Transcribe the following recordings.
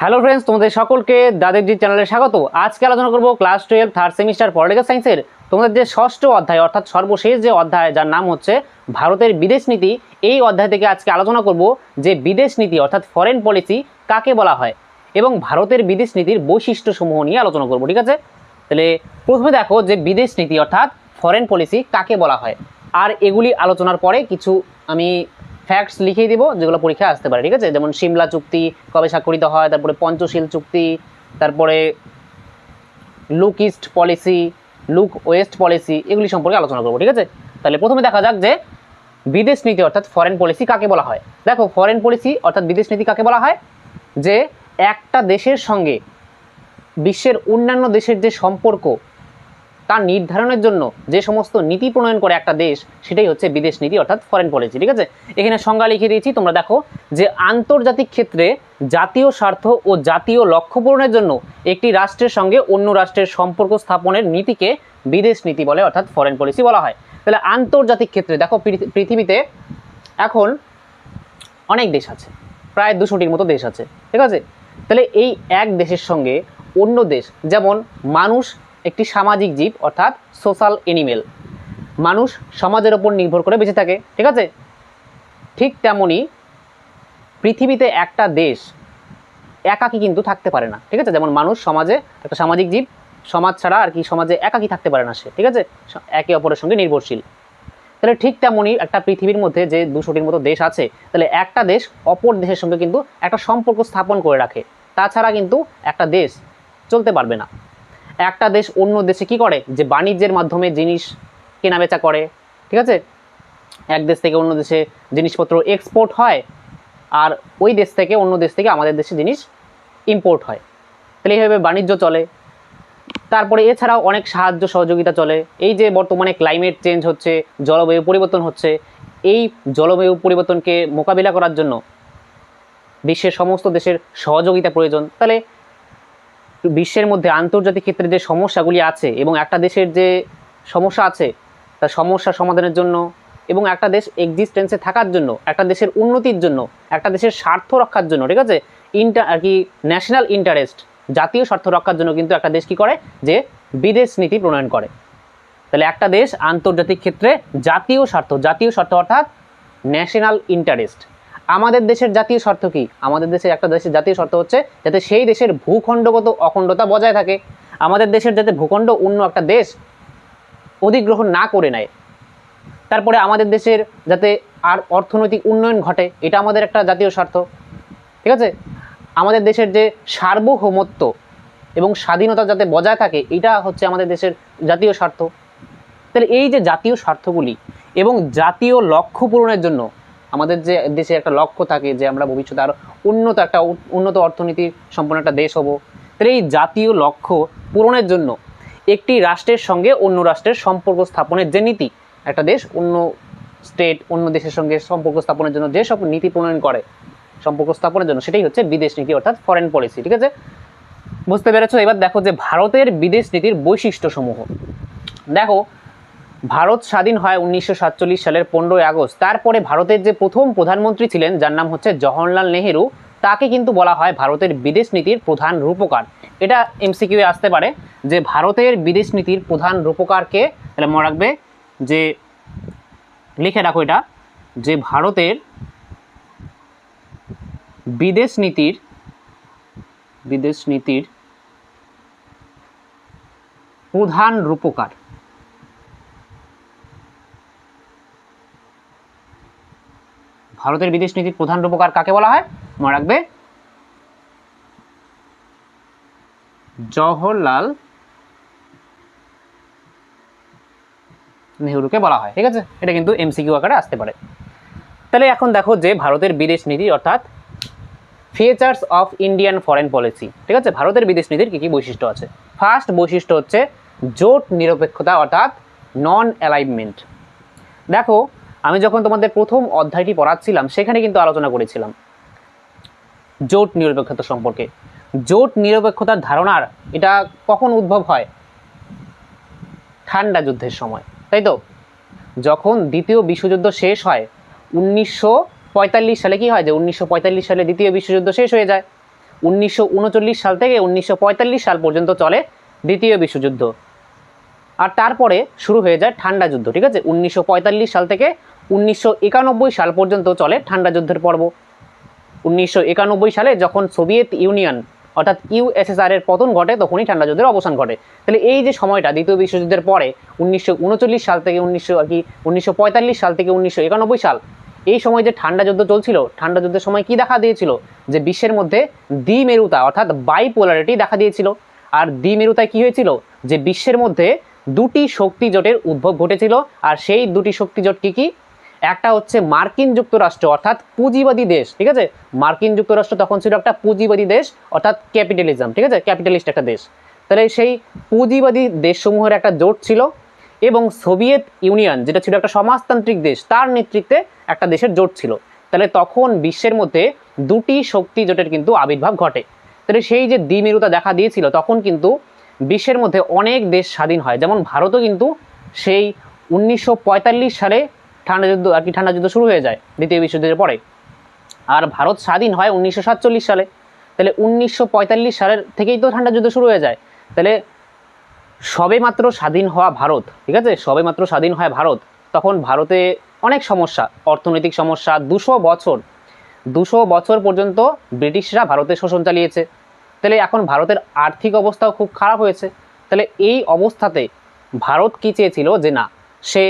Hello friends তোমাদের সকলকে দাদেবজি চ্যানেলে স্বাগত। আজকে আলোচনা করব class twelve third semester political সায়েন্সের তোমাদের যে ষষ্ঠ অধ্যায়, অর্থাৎ সর্বশেষ যে অধ্যায়, যার নাম হচ্ছে ভারতের বিদেশ নীতি, এই অধ্যায় থেকে আজকে আলোচনা করব যে বিদেশ নীতি, অর্থাৎ ফরেন পলিসি কাকে বলা হয় এবং ভারতের বিদেশ নীতির বৈশিষ্ট্য সমূহ নিয়ে আলোচনা করব, ঠিক আছে? তাহলে প্রথমে দেখো যে বিদেশ নীতি, অর্থাৎ ফরেন পলিসি কাকে বলা হয়। আর এগুলি আলোচনার পরে কিছু আমি ফ্যাক্টস লিখিয়ে দিব, যেগুলো পরীক্ষায় আসতে পারে, ঠিক আছে? যেমন সিমলা চুক্তি কবে স্বাক্ষরিত হয়, তারপরে পঞ্চশীল চুক্তি, তারপরে look east policy look west policy এগুলি সম্পর্কে আলোচনা করব, ঠিক আছে? তাহলে প্রথমে দেখা যাক যে বিদেশ নীতি অর্থাৎ ফরেন পলিসি কাকে বলা হয়? দেখো ফরেন পলিসি অর্থাৎ বিদেশ নীতি কাকে বলা হয়? যে একটা দেশের সঙ্গে বিশ্বের অন্যান্য দেশের যে সম্পর্ক তা নির্ধারণের জন্য যে সমস্ত নীতি প্রণয়ন করে একটা দেশ, সেটাই হচ্ছে বিদেশ নীতি অর্থাৎ ফরেন পলিসি ঠিক আছে? এখানে সংজ্ঞা লিখে দিয়েছি, তোমরা দেখো যে আন্তর্জাতিক ক্ষেত্রে জাতীয় স্বার্থ ও জাতীয় লক্ষ্য পূরণের জন্য একটি রাষ্ট্রের সঙ্গে অন্য রাষ্ট্রের সম্পর্ক স্থাপনের নীতিকে বিদেশ নীতি বলে অর্থাৎ ফরেন পলিসি বলা হয়। তাহলে আন্তর্জাতিক ক্ষেত্রে দেখো পৃথিবীতে এখন অনেক দেশ আছে, প্রায় দুশোটির মতো দেশ আছে, ঠিক আছে? তাহলে এই এক দেশের সঙ্গে অন্য দেশ, যেমন মানুষ একটি সামাজিক জীব, অর্থাৎ সোশ্যাল এনিমেল। মানুষ সমাজের ওপর নির্ভর করে বেঁচে থাকে, ঠিক আছে? ঠিক তেমনই পৃথিবীতে একটা দেশ একাকী কিন্তু থাকতে পারে না, ঠিক আছে? যেমন মানুষ সমাজে একটা সামাজিক জীব, সমাজ ছাড়া আর কি সমাজে একাকী থাকতে পারে না সে, ঠিক আছে? একে অপরের সঙ্গে নির্ভরশীল। তাহলে ঠিক তেমনই একটা পৃথিবীর মধ্যে যে দুশোটির মতো দেশ আছে, তাহলে একটা দেশ অপর দেশের সঙ্গে কিন্তু একটা সম্পর্ক স্থাপন করে রাখে। তাছাড়া কিন্তু একটা দেশ চলতে পারবে না। একটা দেশ অন্য দেশে কি করে? যে বাণিজ্যের মাধ্যমে জিনিস কেনাবেচা করে, ঠিক আছে? এক দেশ থেকে অন্য দেশে জিনিসপত্র এক্সপোর্ট হয়, আর ওই দেশ থেকে অন্য দেশ থেকে আমাদের দেশে জিনিস ইম্পোর্ট হয়। তাহলে এইভাবে বাণিজ্য চলে। তারপরে এছাড়াও অনেক সাহায্য সহযোগিতা চলে। এই যে বর্তমানে ক্লাইমেট চেঞ্জ হচ্ছে, জলবায়ু পরিবর্তন হচ্ছে, এই জলবায়ু পরিবর্তনকে মোকাবিলা করার জন্য বিশ্বের সমস্ত দেশের সহযোগিতা প্রয়োজন। তাহলে বিশ্বের মধ্যে আন্তর্জাতিক ক্ষেত্রে যে সমস্যাগুলি আছে এবং একটা দেশের যে সমস্যা আছে তার সমস্যা সমাধানের জন্য এবং একটা দেশ এক্সিস্টেন্সে থাকার জন্য, একটা দেশের উন্নতির জন্য, একটা দেশের স্বার্থ রক্ষার জন্য, ঠিক আছে? ইন্টার আর কি ন্যাশনাল ইন্টারেস্ট জাতীয় স্বার্থ রক্ষার জন্য কিন্তু একটা দেশ কী করে? যে বিদেশ নীতি প্রণয়ন করে। তাহলে একটা দেশ আন্তর্জাতিক ক্ষেত্রে জাতীয় স্বার্থ জাতীয় স্বার্থ অর্থাৎ ন্যাশনাল ইন্টারেস্ট আমাদের দেশের জাতীয় স্বার্থ কি? আমাদের দেশের একটা দেশের জাতীয় স্বার্থ হচ্ছে যাতে সেই দেশের ভূখণ্ডগত অখণ্ডতা বজায় থাকে। আমাদের দেশের যাতে ভূখণ্ড অন্য একটা দেশ অধিগ্রহণ না করে নেয়। তারপরে আমাদের দেশের যাতে আর অর্থনৈতিক উন্নয়ন ঘটে, এটা আমাদের একটা জাতীয় স্বার্থ। ঠিক আছে? আমাদের দেশের যে সার্বভৌমত্ব এবং স্বাধীনতা যাতে বজায় থাকে, এটা হচ্ছে আমাদের দেশের জাতীয় স্বার্থ। তাহলে এই যে জাতীয় স্বার্থগুলি এবং জাতীয় লক্ষ্য পূরণের জন্য আমাদের যে দেশে একটা লক্ষ্য থাকে যে আমরা ভবিষ্যতে আরও উন্নত একটা উন্নত অর্থনীতি সম্পন্ন একটা দেশ হব। তাহলে এই জাতীয় লক্ষ্য পূরণের জন্য একটি রাষ্ট্রের সঙ্গে অন্য রাষ্ট্রের সম্পর্ক স্থাপনের যে নীতি, একটা দেশ অন্য স্টেট অন্য দেশের সঙ্গে সম্পর্ক স্থাপনের জন্য যেসব নীতি প্রণয়ন করে, সম্পর্ক স্থাপনের জন্য, সেটাই হচ্ছে বিদেশ নীতি অর্থাৎ ফরেন পলিসি ঠিক আছে? বুঝতে পেরেছ? এবার দেখো যে ভারতের বিদেশ নীতির বৈশিষ্ট্যসমূহ। দেখো ভারত স্বাধীন হয় উনিশশো সাতচল্লিশ সালের পনেরোই আগস্ট। তারপরে ভারতের যে প্রথম প্রধানমন্ত্রী ছিলেন, যার নাম হচ্ছে জওহরলাল নেহেরু, তাকে কিন্তু বলা হয় ভারতের বিদেশ নীতির প্রধান রূপকার। এটা এমসিকিউ আসতে পারে যে ভারতের বিদেশ নীতির প্রধান রূপকারকে, তাহলে মনে রাখবে যে, লিখে রাখো এটা, যে ভারতের বিদেশ নীতির বিদেশ নীতির প্রধান রূপকার। ভারতের বিদেশ নীতির প্রধান রূপকার কাকে বলা হয়? মনে রাখবে। জওহরলাল নেহরুকে বলা হয়, ঠিক আছে? এটা কিন্তু এমসিকিউ আকারে আসতে পারে। তাহলে এখন দেখো যে ভারতের বিদেশ নীতি, অর্থাৎ features of Indian foreign policy ঠিক আছে? ভারতের বিদেশ নীতির কী কী বৈশিষ্ট্য আছে? ফার্স্ট বৈশিষ্ট্য হচ্ছে জোট নিরপেক্ষতা, অর্থাৎ নন অ্যালাইনমেন্ট দেখো আমি যখন তোমাদের প্রথম অধ্যায়টি পড়াচ্ছিলাম, সেখানে কিন্তু আলোচনা করেছিলাম জোট নিরপেক্ষতা সম্পর্কে। জোট নিরপেক্ষতার ধারণার এটা কখন উদ্ভব হয়? ঠান্ডা যুদ্ধের সময়, তাই তো? যখন দ্বিতীয় বিশ্বযুদ্ধ শেষ হয়, উনিশশো পঁয়তাল্লিশ সালে কি হয় যে, উনিশশো পঁয়তাল্লিশ সালে দ্বিতীয় বিশ্বযুদ্ধ শেষ হয়ে যায়। উনিশশো উনচল্লিশ সাল থেকে উনিশশো পঁয়তাল্লিশ সাল পর্যন্ত চলে দ্বিতীয় বিশ্বযুদ্ধ। আর তারপরে শুরু হয়ে যায় ঠান্ডা যুদ্ধ, ঠিক আছে? উনিশশো পঁয়তাল্লিশ সাল থেকে উনিশশো একানব্বই সাল পর্যন্ত চলে ঠান্ডা যুদ্ধের পর্ব। উনিশশো একানব্বই সালে যখন সোভিয়েত ইউনিয়ন, অর্থাৎ ইউএসএসআর এর পতন ঘটে, তখনই ঠান্ডা যুদ্ধের অবসান ঘটে। তাহলে এই যে সময়টা, দ্বিতীয় বিশ্বযুদ্ধের পরে, উনিশশো উনচল্লিশ সাল থেকে উনিশশো, আর কি, উনিশশো পঁয়তাল্লিশ সাল থেকে উনিশশো একানব্বই সাল, এই সময় যে ঠান্ডা যুদ্ধ চলছিল, ঠান্ডা যুদ্ধের সময় কি দেখা দিয়েছিল? যে বিশ্বের মধ্যে দ্বিমেরুতা, অর্থাৎ বাইপোলারিটি দেখা দিয়েছিল। আর দ্বিমেরুতায় কি হয়েছিল? যে বিশ্বের মধ্যে দুটি শক্তি জোটের উদ্ভব ঘটেছিল। আর সেই দুটি শক্তি জোট কি কি? একটা হচ্ছে মার্কিন যুক্তরাষ্ট্র, অর্থাৎ পুঁজিবাদী দেশ, ঠিক আছে? মার্কিন যুক্তরাষ্ট্র তখন ছিল একটা পুঁজিবাদী দেশ, অর্থাৎ ক্যাপিটালিজম, ঠিক আছে? ক্যাপিটালিস্ট একটা দেশ। তাহলে সেই পুঁজিবাদী দেশসমূহের একটা জোট ছিল এবং সোভিয়েত ইউনিয়ন, যেটা ছিল একটা সমাজতান্ত্রিক দেশ, তার নেতৃত্বে একটা দেশের জোট ছিল। তাহলে তখন বিশ্বের মধ্যে দুটি শক্তি জোটের কিন্তু আবির্ভাব ঘটে। তাহলে সেই যে দ্বিমেরুতা দেখা দিয়েছিল, তখন কিন্তু বিশ্বের মধ্যে অনেক দেশ স্বাধীন হয়। যেমন ভারতও কিন্তু সেই উনিশশো পঁয়তাল্লিশ সালে ঠান্ডা যুদ্ধ, আর কি ঠান্ডা যুদ্ধ শুরু হয়ে যায় দ্বিতীয় বিশ্বযুদ্ধের পরে। আর ভারত স্বাধীন হয় উনিশশো সাতচল্লিশ সালে। তাহলে উনিশশো পঁয়তাল্লিশ সালের থেকেই তো ঠান্ডা যুদ্ধ শুরু হয়ে যায়। তাহলে সবে মাত্র স্বাধীন হওয়া ভারত, ঠিক আছে? সবে মাত্র স্বাধীন হয় ভারত, তখন ভারতে অনেক সমস্যা, অর্থনৈতিক সমস্যা, দুশো বছর দুশো বছর পর্যন্ত ব্রিটিশরা ভারতে শোষণ চালিয়েছে। তাহলে এখন ভারতের আর্থিক অবস্থাও খুব খারাপ হয়েছে। তাহলে এই অবস্থাতে ভারত কী চেয়েছিল? যে না, সে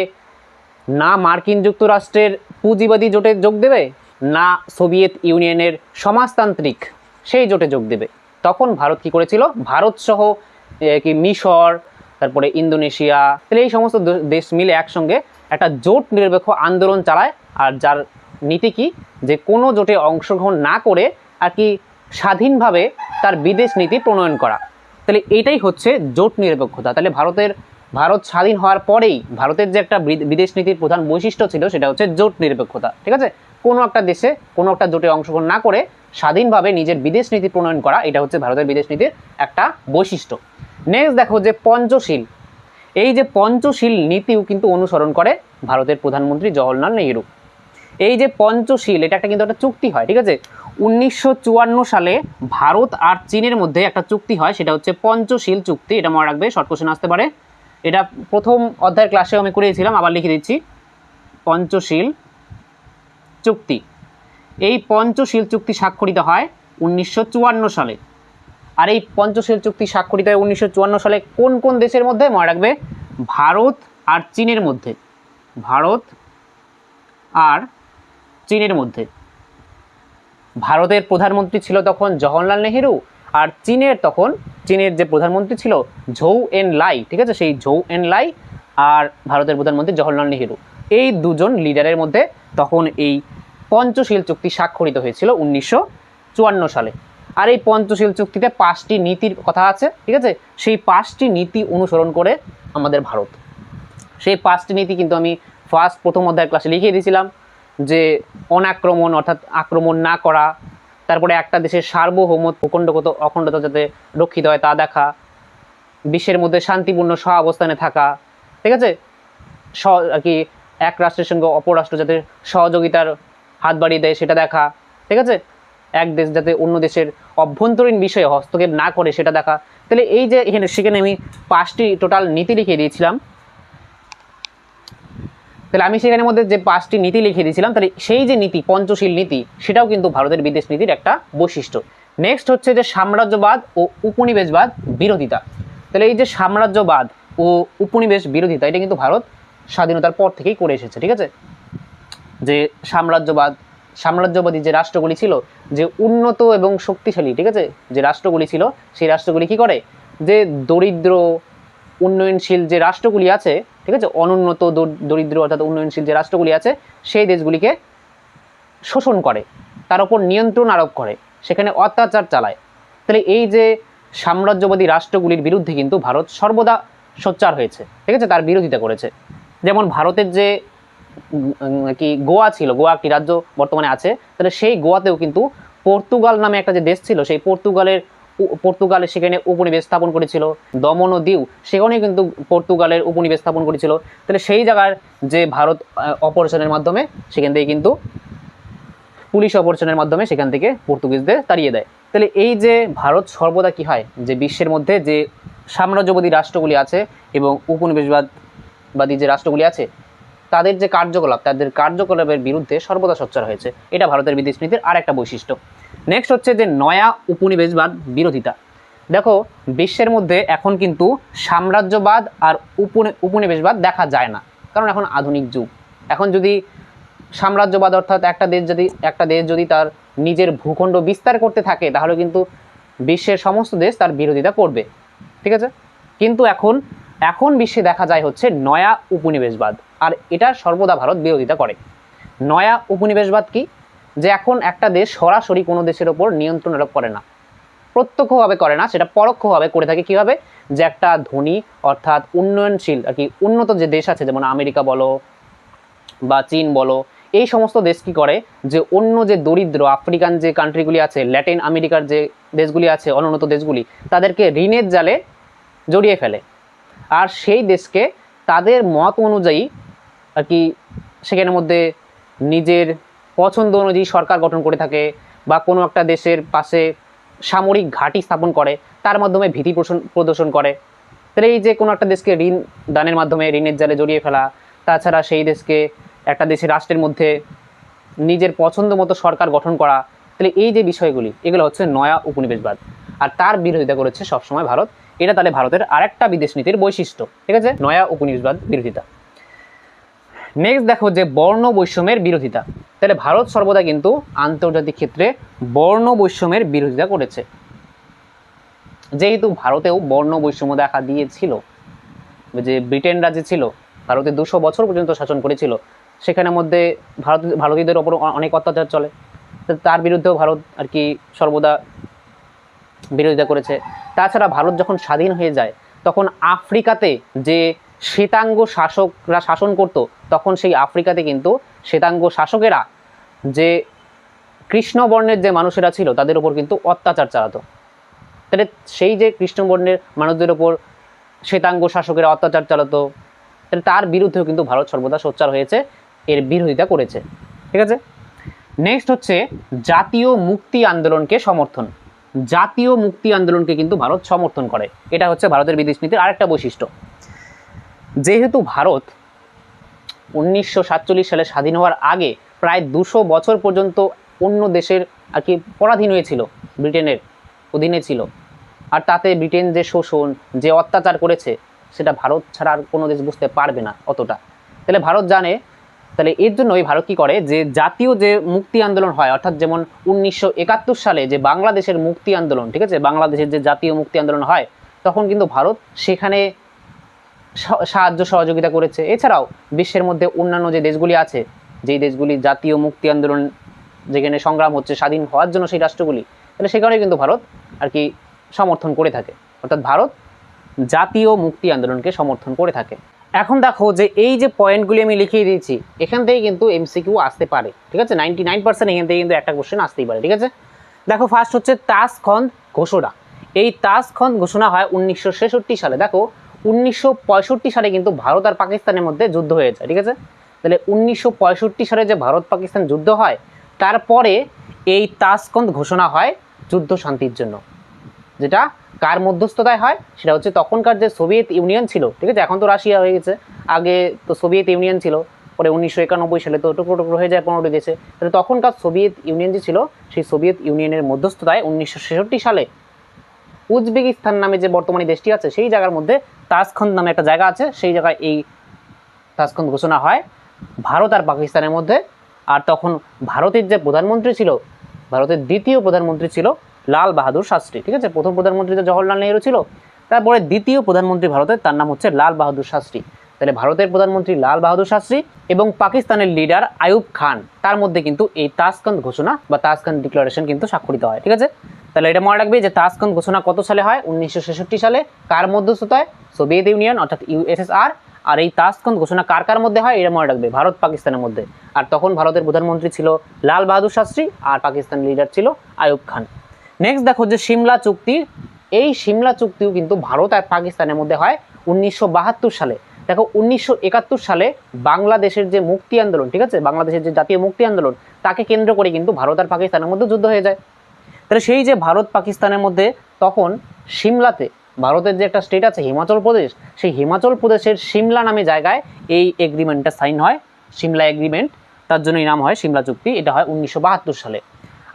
না মার্কিন যুক্তরাষ্ট্রের পুঁজিবাদী জোটে যোগ দেবে, না সোভিয়েত ইউনিয়নের সমাজতান্ত্রিক সেই জোটে যোগ দেবে। তখন ভারত কি করেছিল? ভারত সহ কি মিশর, তারপরে ইন্দোনেশিয়া, তাহলে এই সমস্ত দেশ মিলে একসঙ্গে একটা জোট নিরপেক্ষ আন্দোলন চালায়, আর যার নীতি কি? যে কোনো জোটে অংশগ্রহণ না করে আর কি স্বাধীনভাবে তার বিদেশ নীতি প্রণয়ন করা। তাহলে এইটাই হচ্ছে জোট নিরপেক্ষতা। তাহলে ভারতের ভারত স্বাধীন হওয়ার পরেই ভারতের যে একটা বিদ- বিদেশ নীতির প্রধান বৈশিষ্ট্য ছিল, সেটা হচ্ছে জোট নিরপেক্ষতা, ঠিক আছে? কোনো একটা দেশে কোনো একটা জোটে অংশগ্রহণ না করে স্বাধীনভাবে নিজের বিদেশ নীতি প্রণয়ন করা, এটা হচ্ছে ভারতের বিদেশ নীতির একটা বৈশিষ্ট্য। নেক্সট দেখো যে পঞ্চশীল, এই যে পঞ্চশীল নীতিও কিন্তু অনুসরণ করে ভারতের প্রধানমন্ত্রী জওহরলাল নেহরু। এই যে পঞ্চশীল, এটা একটা কিন্তু একটা চুক্তি হয়, ঠিক আছে? উনিশশো চুয়ান্ন সালে ভারত আর চীনের মধ্যে একটা চুক্তি হয়, সেটা হচ্ছে পঞ্চশীল চুক্তি, এটা মনে রাখবে, শর্ট কোশ্চেন আসতে পারে। এটা প্রথম অধ্যায়ের ক্লাসেও আমি করিয়েছিলাম, আবার লিখে দিচ্ছি। পঞ্চশীল চুক্তি। এই পঞ্চশীল চুক্তি স্বাক্ষরিত হয় উনিশশো চুয়ান্ন সালে। আর এই পঞ্চশীল চুক্তি স্বাক্ষরিত হয় উনিশশো চুয়ান্ন সালে কোন কোন দেশের মধ্যে? মনে রাখবে, ভারত আর চীনের মধ্যে। ভারত আর চীনের মধ্যে। ভারতের প্রধানমন্ত্রী ছিল তখন জওহরলাল নেহেরু, আর চীনের তখন চীনের যে প্রধানমন্ত্রী ছিল ঝৌ এন লাই, ঠিক আছে? সেই ঝৌ এন লাই আর ভারতের প্রধানমন্ত্রী জওহরলাল নেহেরু। এই দুজন লিডারের মধ্যে তখন এই পঞ্চশীল চুক্তি স্বাক্ষরিত হয়েছিল উনিশশো চুয়ান্ন সালে। আর এই পঞ্চশীল চুক্তিতে পাঁচটি নীতির কথা আছে, ঠিক আছে? সেই পাঁচটি নীতি অনুসরণ করে আমাদের ভারত। সেই পাঁচটি নীতি কিন্তু আমি ফার্স্ট প্রথম অধ্যায় ক্লাসে লিখিয়ে দিয়েছিলাম যে অনাক্রমণ অর্থাৎ আক্রমণ না করা তারপরে একটা দেশের সার্বভৌমত ভূখণ্ডগত অখণ্ডতা যাতে রক্ষিত হয় তা দেখা, বিশ্বের মধ্যে শান্তিপূর্ণ সহ অবস্থানে থাকা, ঠিক আছে? স, আর কি, এক রাষ্ট্রের সঙ্গে অপর রাষ্ট্র যাতে সহযোগিতার হাত বাড়িয়ে দেয় সেটা দেখা, ঠিক আছে? এক দেশ যাতে অন্য দেশের অভ্যন্তরীণ বিষয়ে হস্তক্ষেপ না করে সেটা দেখা। তাহলে এই যে এখানে, সেখানে আমি পাঁচটি টোটাল নীতি লিখে দিয়েছিলাম। তাহলে আমি সেখানের মধ্যে যে পাঁচটি নীতি লিখে দিয়েছিলাম, তাহলে সেই যে নীতি, পঞ্চশীল নীতি, সেটাও কিন্তু ভারতের বিদেশ নীতির একটা বৈশিষ্ট্য। নেক্সট হচ্ছে যে সাম্রাজ্যবাদ ও উপনিবেশবাদ বিরোধিতা। তাহলে এই যে সাম্রাজ্যবাদ ও উপনিবেশ বিরোধিতা, এটা কিন্তু ভারত স্বাধীনতার পর থেকেই করে এসেছে, ঠিক আছে? যে সাম্রাজ্যবাদ, সাম্রাজ্যবাদী যে রাষ্ট্রগুলি ছিল, যে উন্নত এবং শক্তিশালী, ঠিক আছে? যে রাষ্ট্রগুলি ছিল, সেই রাষ্ট্রগুলি কি করে? যে দরিদ্র, উন্নয়নশীল যে রাষ্ট্রগুলি আছে ঠিক আছে? অনুন্নত দর- দরিদ্র অর্থাৎ উন্নয়নশীল যে রাষ্ট্রগুলি আছে, সেই দেশগুলিকে শোষণ করে, তার উপর নিয়ন্ত্রণ আরোপ করে, সেখানে অত্যাচার চালায়। তাহলে এই যে সাম্রাজ্যবাদী রাষ্ট্রগুলির বিরুদ্ধে কিন্তু ভারত সর্বদা সোচ্চার হয়েছে, ঠিক আছে? তার বিরোধিতা করেছে। যেমন ভারতের যে কি গোয়া ছিল, গোয়া একটি রাজ্য বর্তমানে আছে, তাহলে সেই গোয়াতেও কিন্তু পর্তুগাল নামে একটা যে দেশ ছিল, সেই পর্তুগালের পর্তুগালে সেখানে উপনিবেশ স্থাপন করেছিল। দমন ও দিউ, সেখানে কিন্তু পর্তুগালের উপনিবেশ স্থাপন করেছিল। তাহলে সেই জায়গার যে ভারত অপারেশনের মাধ্যমে, সেখান থেকে কিন্তু পুলিশ অপারেশনের মাধ্যমে সেখান থেকে পর্তুগিজদের তাড়িয়ে দেয়। তাহলে এই যে ভারত সর্বদা কি হয়? যে বিশ্বের মধ্যে যে সাম্রাজ্যবাদী রাষ্ট্রগুলি আছে এবং উপনিবেশবাদবাদী যে রাষ্ট্রগুলি আছে, তাদের যে কার্যকলাপ, তাদের কার্যকলাপের বিরুদ্ধে সর্বদা সোচ্চার হয়েছে। এটা ভারতের বিদেশ নীতির আর একটা বৈশিষ্ট্য। নেক্সট হচ্ছে যে নয়া উপনিবেশবাদ বিরোধিতা। দেখো, বিশ্বের মধ্যে এখন কিন্তু সাম্রাজ্যবাদ আর উপনিবেশবাদ দেখা যায় না। কারণ এখন আধুনিক যুগ। এখন যদি সাম্রাজ্যবাদ অর্থাৎ একটা দেশ যদি, একটা দেশ যদি তার নিজের ভূখণ্ড বিস্তার করতে থাকে, তাহলে কিন্তু বিশ্বের সমস্ত দেশ তার বিরোধিতা করবে। ঠিক আছে? কিন্তু এখন এখন বিশ্বে দেখা যায় হচ্ছে নয়া উপনিবেশবাদ। আর এটা সর্বদা ভারত বিরোধিতা করে। নয়া উপনিবেশবাদ কি? যে এখন একটা দেশ সরাসরি কোনো দেশের ওপর নিয়ন্ত্রণ আরোপ করে না। প্রত্যক্ষভাবে করে না, সেটা পরোক্ষভাবে করে থাকে কীভাবে? যে একটা ধনী অর্থাৎ উন্নয়নশীল আর কি উন্নত যে দেশ আছে, যেমন আমেরিকা বলো বা চীন বলো, এই সমস্ত দেশ কি করে? যে অন্য যে দরিদ্র আফ্রিকান যে কান্ট্রিগুলি আছে ল্যাটিন আমেরিকার যে দেশগুলি আছে, অনুন্নত দেশগুলি, তাদেরকে ঋণের জালে জড়িয়ে ফেলে। আর সেই দেশকে তাদের মত অনুযায়ী আর কি সেখানের মধ্যে নিজের পছন্দ অনুযায়ী সরকার গঠন করে থাকে বা কোনো একটা দেশের পাশে সামরিক ঘাঁটি স্থাপন করে, তার মাধ্যমে ভীতি প্রদর্শন করে। তাহলে এই যে কোনো একটা দেশকে ঋণ দানের মাধ্যমে ঋণের জালে জড়িয়ে ফেলা, তাছাড়া সেই দেশকে একটা দেশের রাষ্ট্রের মধ্যে নিজের পছন্দ মতো সরকার গঠন করা, তাহলে এই যে বিষয়গুলি, এগুলো হচ্ছে নয়া উপনিবেশবাদ। আর তার বিরোধিতা করেছে সবসময় ভারত। এটা তাহলে ভারতের আরেকটা বিদেশ নীতির বৈশিষ্ট্য। ঠিক আছে? নয়া উপনিবেশবাদ বিরোধিতা। নেক্সট দেখো যে বর্ণ বৈষম্যের বিরোধিতা। তাহলে ভারত সর্বদা কিন্তু আন্তর্জাতিক ক্ষেত্রে বর্ণ বৈষম্যের বিরোধিতা করেছে। যেহেতু ভারতেও বর্ণ বৈষম্য দেখা দিয়েছিল, যে ব্রিটেন রাজ্যে ছিল, ভারতে দুশো বছর পর্যন্ত শাসন করেছিল, সেখানের মধ্যে ভারত, ভারতীয়দের ওপর অনেক অত্যাচার চলে। তার বিরুদ্ধেও ভারত আর কি সর্বদা বিরোধিতা করেছে। তাছাড়া ভারত যখন স্বাধীন হয়ে যায়, তখন আফ্রিকাতে যে শ্বেতাঙ্গ শাসকরা শাসন করত, তখন সেই আফ্রিকাতে কিন্তু শ্বেতাঙ্গ শাসকেরা যে কৃষ্ণবর্ণের যে মানুষেরা ছিল, তাদের উপর কিন্তু অত্যাচার চালাতো। তাহলে সেই যে কৃষ্ণবর্ণের মানুষদের ওপর শ্বেতাঙ্গ শাসকেরা অত্যাচার চালাতো, তাহলে তার বিরুদ্ধেও কিন্তু ভারত সর্বদা সোচ্চার হয়েছে, এর বিরোধিতা করেছে। ঠিক আছে? নেক্সট হচ্ছে জাতীয় মুক্তি আন্দোলনকে সমর্থন। জাতীয় মুক্তি আন্দোলনকে কিন্তু ভারত সমর্থন করে। এটা হচ্ছে ভারতের বিদেশ নীতির আরেকটা বৈশিষ্ট্য। যেহেতু ভারত উনিশশো সাতচল্লিশ সালে স্বাধীন হওয়ার আগে প্রায় দুশো বছর পর্যন্ত অন্য দেশের আর কি পরাধীন হয়েছিল, ব্রিটেনের অধীনে ছিল। আর তাতে ব্রিটেন যে শোষণ, যে অত্যাচার করেছে, সেটা ভারত ছাড়া আর কোনো দেশ বুঝতে পারবে না অতটা। তাহলে ভারত জানে, তাহলে এর জন্যই ভারত কী করে? যে জাতীয় যে মুক্তি আন্দোলন হয়, অর্থাৎ যেমন উনিশশো একাত্তর সালে যে বাংলাদেশের মুক্তি আন্দোলন, ঠিক আছে? বাংলাদেশের যে জাতীয় মুক্তি আন্দোলন হয়, তখন কিন্তু ভারত সেখানে সাহায্য সহযোগিতা করেছে। এছাড়াও বিশ্বের মধ্যে অন্যান্য যে দেশগুলি আছে, যেই দেশগুলি জাতীয় মুক্তি আন্দোলন যেখানে সংগ্রাম হচ্ছে, স্বাধীন হওয়ার জন্য সেই রাষ্ট্রগুলি, তাহলে সেখানে কিন্তু ভারত আর কি সমর্থন করে থাকে। অর্থাৎ ভারত জাতীয় মুক্তি আন্দোলনকে সমর্থন করে থাকে। এখন দেখো যে এই যে পয়েন্টগুলি আমি লিখিয়ে দিয়েছি, এখান থেকে কিন্তু এমসিকিউ আসতে পারে, ঠিক আছে? নাইনটি নাইন পার্সেন্ট এখান থেকে কিন্তু একটা কোশ্চেন আসতেই পারে, ঠিক আছে? দেখো ফার্স্ট হচ্ছে তাসখন্দ ঘোষণা। এই তাসখন্দ ঘোষণা হয় উনিশশো ছেষট্টি সালে। দেখো উনিশশো পঁয়ষট্টি সালে কিন্তু ভারত আর পাকিস্তানের মধ্যে যুদ্ধ হয়ে যায় ঠিক আছে? তাহলে উনিশশো পঁয়ষট্টি সালে যে ভারত পাকিস্তান যুদ্ধ হয়, তারপরে এই তাসকন্দ ঘোষণা হয় যুদ্ধ শান্তির জন্য। যেটা কার মধ্যস্থতায় হয়? সেটা হচ্ছে তখনকার যে সোভিয়েত ইউনিয়ন ছিল, ঠিক আছে? এখন তো রাশিয়া হয়ে গেছে। আগে তো সোভিয়েত ইউনিয়ন ছিল, পরে উনিশশো একানব্বই সালে তো টুকরো টুকরো হয়ে যায় পনেরোটি দেশে। তাহলে তখনকার সোভিয়েত ইউনিয়ন যে ছিল, সেই সোভিয়েত ইউনিয়নের মধ্যস্থতায় উনিশশো ছেষট্টি সালে উজবেকিস্তান নামে যে বর্তমানে দেশটি আছে, সেই জায়গার মধ্যে তাসখন্দ নামে একটা জায়গা আছে, সেই জায়গায় এই তাসখন্দ ঘোষণা হয়। ভারত আর পাকিস্তানের মধ্যে। আর তখন ভারতের যে প্রধানমন্ত্রী ছিল, ভারতের দ্বিতীয় প্রধানমন্ত্রী ছিল লাল বাহাদুর শাস্ত্রী, ঠিক আছে? প্রথম প্রধানমন্ত্রী তো জওহরলাল নেহরু ছিল। তারপরে দ্বিতীয় প্রধানমন্ত্রী ভারতের, তার নাম হচ্ছে লাল বাহাদুর শাস্ত্রী। তাহলে ভারতের প্রধানমন্ত্রী লাল বাহাদুর শাস্ত্রী এবং পাকিস্তানের লিডার আয়ুব খান, তার মধ্যে কিন্তু এই তাসখন্দ ঘোষণা বা তাসখন্দ ডিক্লারেশন কিন্তু স্বাক্ষরিত হয়, ঠিক আছে? তাহলে এটা মনে রাখবে যে তাসখন্দ ঘোষণা কত সালে হয়? উনিশশো ছেষট্টি সালে। কার মধ্যস্থতায়? সোভিয়েত ইউনিয়ন, অর্থাৎ ইউএসএসআর আর। এই তাসখন্দ ঘোষণা কার কার মধ্যে হয়? এটা মনে রাখবে ভারত পাকিস্তানের মধ্যে। আর তখন ভারতের প্রধানমন্ত্রী ছিল লাল বাহাদুর শাস্ত্রী আর পাকিস্তান লিডার ছিল আয়ুব খান। নেক্সট দেখো যে সিমলা চুক্তি। এই সিমলা চুক্তিও কিন্তু ভারত আর পাকিস্তানের মধ্যে হয় উনিশশো বাহাত্তর সালে। দেখো, উনিশশো একাত্তর সালে বাংলাদেশের যে মুক্তি আন্দোলন, ঠিক আছে? বাংলাদেশের যে জাতীয় মুক্তি আন্দোলন, তাকে কেন্দ্র করে কিন্তু ভারত আর পাকিস্তানের মধ্যে যুদ্ধ হয়ে যায়। তাহলে সেই যে ভারত পাকিস্তানের মধ্যে তখন সিমলাতে, ভারতের যে একটা স্টেট আছে, হিমাচল প্রদেশ, সেই হিমাচল প্রদেশের সিমলা নামে জায়গায় এই এগ্রিমেন্টটা সাইন হয়, সিমলা এগ্রিমেন্ট তার জন্যই নাম হয় সিমলা চুক্তি, এটা হয় উনিশশো বাহাত্তর সালে।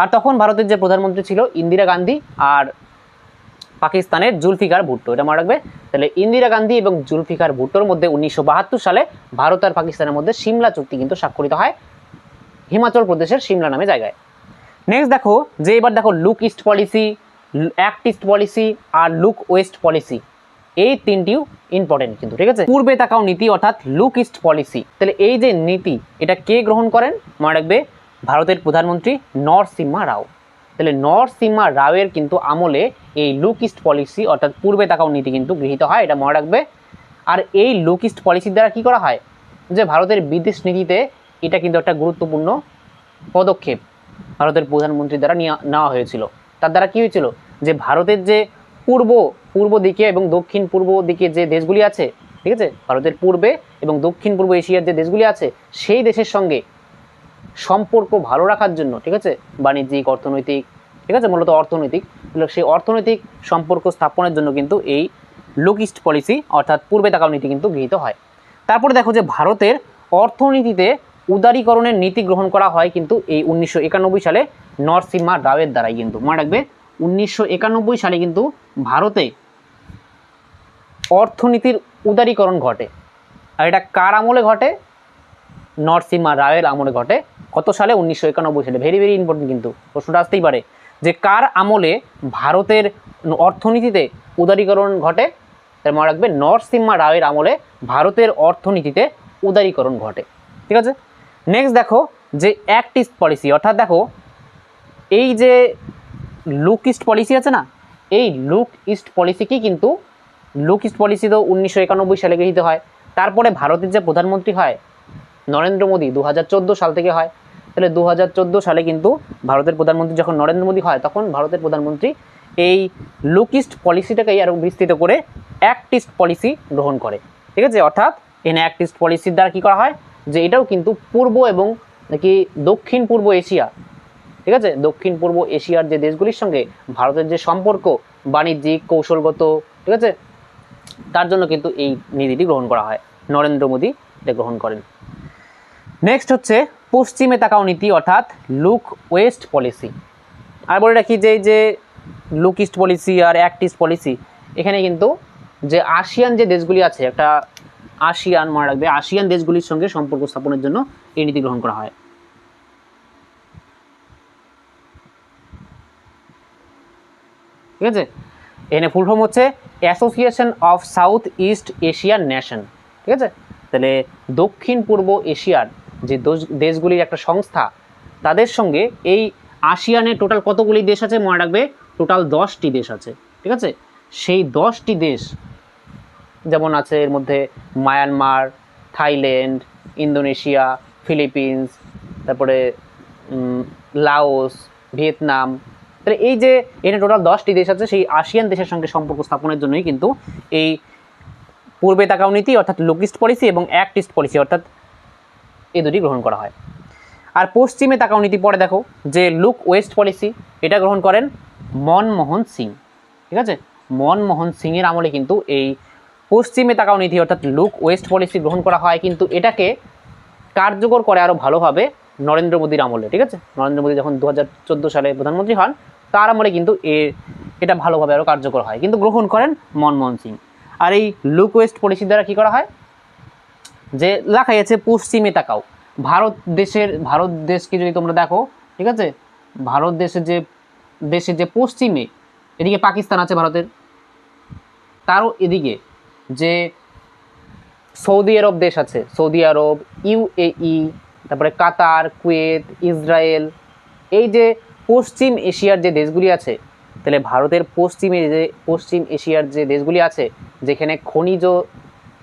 আর তখন ভারতের যে প্রধানমন্ত্রী ছিল, ইন্দিরা গান্ধী, আর পাকিস্তানের জুলফিকার ভুট্টো, এটা মনে রাখবে। তাহলে ইন্দিরা গান্ধী এবং জুলফিকার ভুট্টোর মধ্যে উনিশশো বাহাত্তর সালে ভারত আর পাকিস্তানের মধ্যে সিমলা চুক্তি কিন্তু স্বাক্ষরিত হয় হিমাচল প্রদেশের সিমলা নামে জায়গায়। নেক্সট দেখো, যে এবার দেখো look east policy act east policy আর লুক ওয়েস্ট পলিসি এই তিনটিও ইম্পর্টেন্ট কিন্তু, ঠিক আছে? পূর্বে তাকাও নীতি অর্থাৎ লুক ইস্ট পলিসি তাহলে এই যে নীতি, এটা কে গ্রহণ করেন? মনে রাখবে ভারতের প্রধানমন্ত্রী নরসিম্হা রাও। তাহলে নরসিম্হা রাওয়ের কিন্তু আমলে এই লুক ইস্ট পলিসি, অর্থাৎ পূর্বে তাকাও নীতি কিন্তু গৃহীত হয়, এটা মনে রাখবে। আর এই লুক ইস্ট পলিসির দ্বারা কী করা হয়? যে ভারতের বিদেশ নীতিতে এটা কিন্তু একটা গুরুত্বপূর্ণ পদক্ষেপ ভারতের প্রধানমন্ত্রীর দ্বারা নেওয়া হয়েছিল। তার দ্বারা কী হয়েছিল? যে ভারতের যে পূর্ব পূর্ব দিকে এবং দক্ষিণ পূর্ব দিকে যে দেশগুলি আছে, ঠিক আছে? ভারতের পূর্বে এবং দক্ষিণ পূর্ব এশিয়ার যে দেশগুলি আছে, সেই দেশের সঙ্গে সম্পর্ক ভালো রাখার জন্য, ঠিক আছে? বাণিজ্যিক, অর্থনৈতিক, ঠিক আছে? মূলত অর্থনৈতিক। সেই অর্থনৈতিক সম্পর্ক স্থাপনের জন্য কিন্তু এই লুকিস্ট পলিসি অর্থাৎ পূর্বে তাকাও নীতি কিন্তু গৃহীত হয়। তারপরে দেখো যে ভারতের অর্থনীতিতে উদারীকরণের নীতি গ্রহণ করা হয় কিন্তু এই উনিশশো একানব্বই সালে নরসিম্হা রাওয়ের দ্বারাই কিন্তু। মনে রাখবে, উনিশশো একানব্বই সালে কিন্তু ভারতে অর্থনীতির উদারীকরণ ঘটে। আর এটা কার আমলে ঘটে? নরসিম্হা রায়ের আমলে ঘটে। কত সালে উনিশশো একানব্বই সালে। ভেরি ভেরি ইম্পর্টেন্ট কিন্তু প্রশ্নটা আসতেই পারে যে কার আমলে ভারতের অর্থনীতিতে উদারীকরণ ঘটে? তার মনে রাখবে নরসিম্হা রায়ের আমলে ভারতের অর্থনীতিতে উদারীকরণ ঘটে। ঠিক আছে? নেক্সট দেখো যে অ্যাক্ট ইস্ট পলিসি অর্থাৎ দেখো এই যে লুক ইস্ট পলিসি আছে না? এই লুক ইস্ট পলিসি কি কিন্তু লুক ইস্ট পলিসি তো উনিশশো একানব্বই সালে গৃহীত হয়। তারপরে ভারতের যে প্রধানমন্ত্রী হয় নরেন্দ্র মোদী দু হাজার চোদ্দ সাল থেকে হয়। তাহলে দু হাজার চোদ্দ সালে কিন্তু ভারতের প্রধানমন্ত্রী যখন নরেন্দ্র মোদী হয়, তখন ভারতের প্রধানমন্ত্রী এই লুকিস্ট পলিসিটাকেই আরও বিস্তৃত করে অ্যাক্টিস্ট পলিসি গ্রহণ করে। ঠিক আছে? অর্থাৎ এন অ্যাক্টিস্ট পলিসির দ্বারা কী করা হয়? যে এটাও কিন্তু পূর্ব এবং নাকি দক্ষিণ পূর্ব এশিয়া। ঠিক আছে? দক্ষিণ পূর্ব এশিয়ার যে দেশগুলির সঙ্গে ভারতের যে সম্পর্ক, বাণিজ্যিক, কৌশলগত, ঠিক আছে? তার জন্য কিন্তু এই নীতিটি গ্রহণ করা হয়। নরেন্দ্র মোদী এটা গ্রহণ করেন। নেক্সট হচ্ছে পশ্চিমে তাকাও নীতি, অর্থাৎ লুক ওয়েস্ট পলিসি আর বলে রাখি যে যে লুক ইস্ট পলিসি আর অ্যাক্ট ইস্ট পলিসি এখানে কিন্তু যে আসিয়ান যে দেশগুলি আছে, একটা আসিয়ান মনে রাখবে, আসিয়ান দেশগুলির সঙ্গে সম্পর্ক স্থাপনের জন্য এই নীতি গ্রহণ করা হয়। ঠিক আছে? এখানে ফুল ফর্ম হচ্ছে association of south east Asian nation ঠিক আছে? তাহলে দক্ষিণ পূর্ব এশিয়ার যে দেশগুলির একটা সংস্থা, তাদের সঙ্গে এই আসিয়ানে টোটাল কতগুলি দেশ আছে মনে রাখবে? টোটাল দশটি দেশ আছে, ঠিক আছে? সেই দশটি দেশ যেমন আছে এর মধ্যে মায়ানমার, থাইল্যান্ড, ইন্দোনেশিয়া, ফিলিপিন্স, তারপরে লাওস, ভিয়েতনাম। তাহলে এই যে এখানে টোটাল দশটি দেশ আছে, সেই আসিয়ান দেশের সঙ্গে সম্পর্ক স্থাপনের জন্যই কিন্তু এই পূর্বে তাকাও নীতি, অর্থাৎ লুকিস্ট পলিসি এবং অ্যাক্টিস্ট পলিসি, অর্থাৎ এই দুটি গ্রহণ করা হয়। আর পশ্চিমে তাকাও নীতি পরে দেখো, যে লুক ওয়েস্ট পলিসি এটা গ্রহণ করেন মনমোহন সিং। ঠিক আছে? মনমোহন সিংয়ের আমলে কিন্তু এই পশ্চিমে তাকাও নীতি অর্থাৎ লুক ওয়েস্ট পলিসি গ্রহণ করা হয় কিন্তু এটাকে কার্যকর করে আরও ভালোভাবে নরেন্দ্র মোদীর আমলে। ঠিক আছে? নরেন্দ্র মোদী যখন দু হাজার চোদ্দ সালে প্রধানমন্ত্রী হন, তার আমলে কিন্তু এ, এটা ভালোভাবে আরও কার্যকর হয়। কিন্তু গ্রহণ করেন মনমোহন সিং। আর এই লুক ওয়েস্ট পলিসির দ্বারা কী করা হয়? যে লেখাই আছে পশ্চিমে তাকাও। ভারত দেশের, ভারত দেশকে যদি তোমরা দেখো, ঠিক আছে? ভারত দেশের যে দেশের যে পশ্চিমে, এদিকে পাকিস্তান আছে ভারতের, তারও এদিকে যে সৌদি আরব দেশ আছে, সৌদি আরব ইউএই তারপরে কাতার, কুয়েত, ইসরায়েল, এই যে পশ্চিম এশিয়ার যে দেশগুলি আছে, তাহলে ভারতের পশ্চিমে যে, পশ্চিম এশিয়ার যে দেশগুলি আছে, যেখানে খনিজ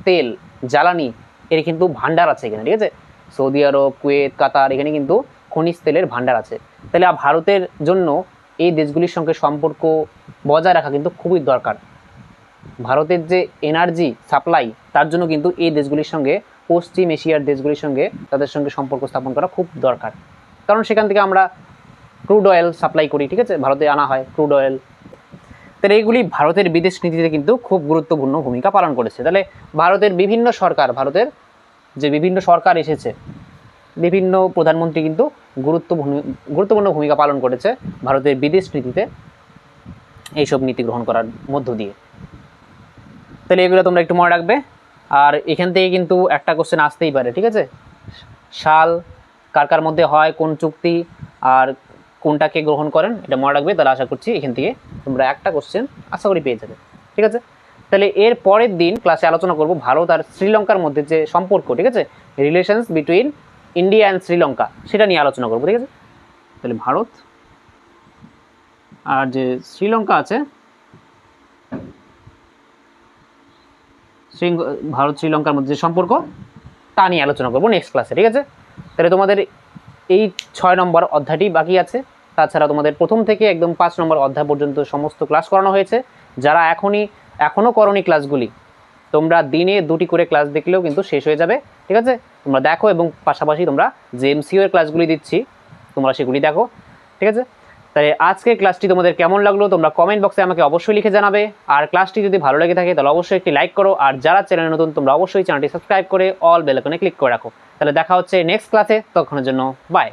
তেল, জ্বালানি এর কিন্তু ভান্ডার আছে এখানে, ঠিক আছে? সৌদি আরব, কুয়েত, কাতার, এখানে কিন্তু খনিজ তেলের ভান্ডার আছে। তাহলে ভারতের জন্য এই দেশগুলির সঙ্গে সম্পর্ক বজায় রাখা কিন্তু খুবই দরকার। ভারতের যে এনার্জি সাপ্লাই তার জন্য কিন্তু এই দেশগুলির সঙ্গে, পশ্চিম এশিয়ার দেশগুলির সঙ্গে তাদের সঙ্গে সম্পর্ক স্থাপন করা খুব দরকার। কারণ সেখান থেকে আমরা ক্রুড অয়েল সাপ্লাই করি, ঠিক আছে? ভারতে আনা হয় ক্রুড অয়েল তাহলে এইগুলি ভারতের বিদেশ নীতিতে কিন্তু খুব গুরুত্বপূর্ণ ভূমিকা পালন করেছে। তাহলে ভারতের বিভিন্ন সরকার, ভারতের যে বিভিন্ন সরকার এসেছে, বিভিন্ন প্রধানমন্ত্রী কিন্তু গুরুত্ব ভূমি- গুরুত্বপূর্ণ ভূমিকা পালন করেছে ভারতের বিদেশ নীতিতে এইসব নীতি গ্রহণ করার মধ্য দিয়ে। তাহলে এগুলো তোমরা একটু মনে রাখবে। আর এখান থেকে কিন্তু একটা কোশ্চেন আসতেই পারে, ঠিক আছে? সাল, কার কার মধ্যে হয়, কোন চুক্তি, আর কোনটাকে গ্রহণ করেন, এটা মনে রাখবে, তাহলে আশা করছি এখান থেকে তোমরা একটা কোশ্চেন আশা করি পেয়ে যাবে। ঠিক আছে? তাহলে এর পরের দিন ক্লাসে আলোচনা করব ভারত আর শ্রীলঙ্কার মধ্যে যে সম্পর্ক, ঠিক আছে? Relations between India and Sri Lanka সেটা নিয়ে আলোচনা করব, ঠিক আছে? তাহলে ভারত আর যে শ্রীলঙ্কা আছে ভারত শ্রীলঙ্কার মধ্যে যে সম্পর্ক, তা নিয়ে আলোচনা করব নেক্সট ক্লাসে ঠিক আছে? তাহলে তোমাদের এই ছয় নম্বর অধ্যায়টি বাকি আছে। তাছাড়া তোমাদের প্রথম থেকে একদম পাঁচ নম্বর অধ্যায় পর্যন্ত সমস্ত ক্লাস করানো হয়েছে। যারা এখনই, এখনও করনি ক্লাসগুলি তোমরা দিনে দুটি করে ক্লাস দেখলেও কিন্তু শেষ হয়ে যাবে। ঠিক আছে? তোমরা দেখো এবং পাশাপাশি তোমরা যে এমসিও এর ক্লাসগুলি দিচ্ছি। তোমরা সেগুলি দেখো। ঠিক আছে? তাই আজকের ক্লাসটি তোমাদের কেমন লাগল তোমরা কমেন্ট বক্সে আমাকে অবশ্যই লিখে জানাবে। আর ক্লাসটি যদি ভালো লেগে থাকে তাহলে অবশ্যই একটি লাইক করো। আর যারা চ্যানেলে নতুন, তোমরা অবশ্যই চ্যানেলটি সাবস্ক্রাইব করে অল বেলাকনে ক্লিক করে রাখো। তাহলে দেখা হচ্ছে নেক্সট ক্লাসে তখনের জন্য বাই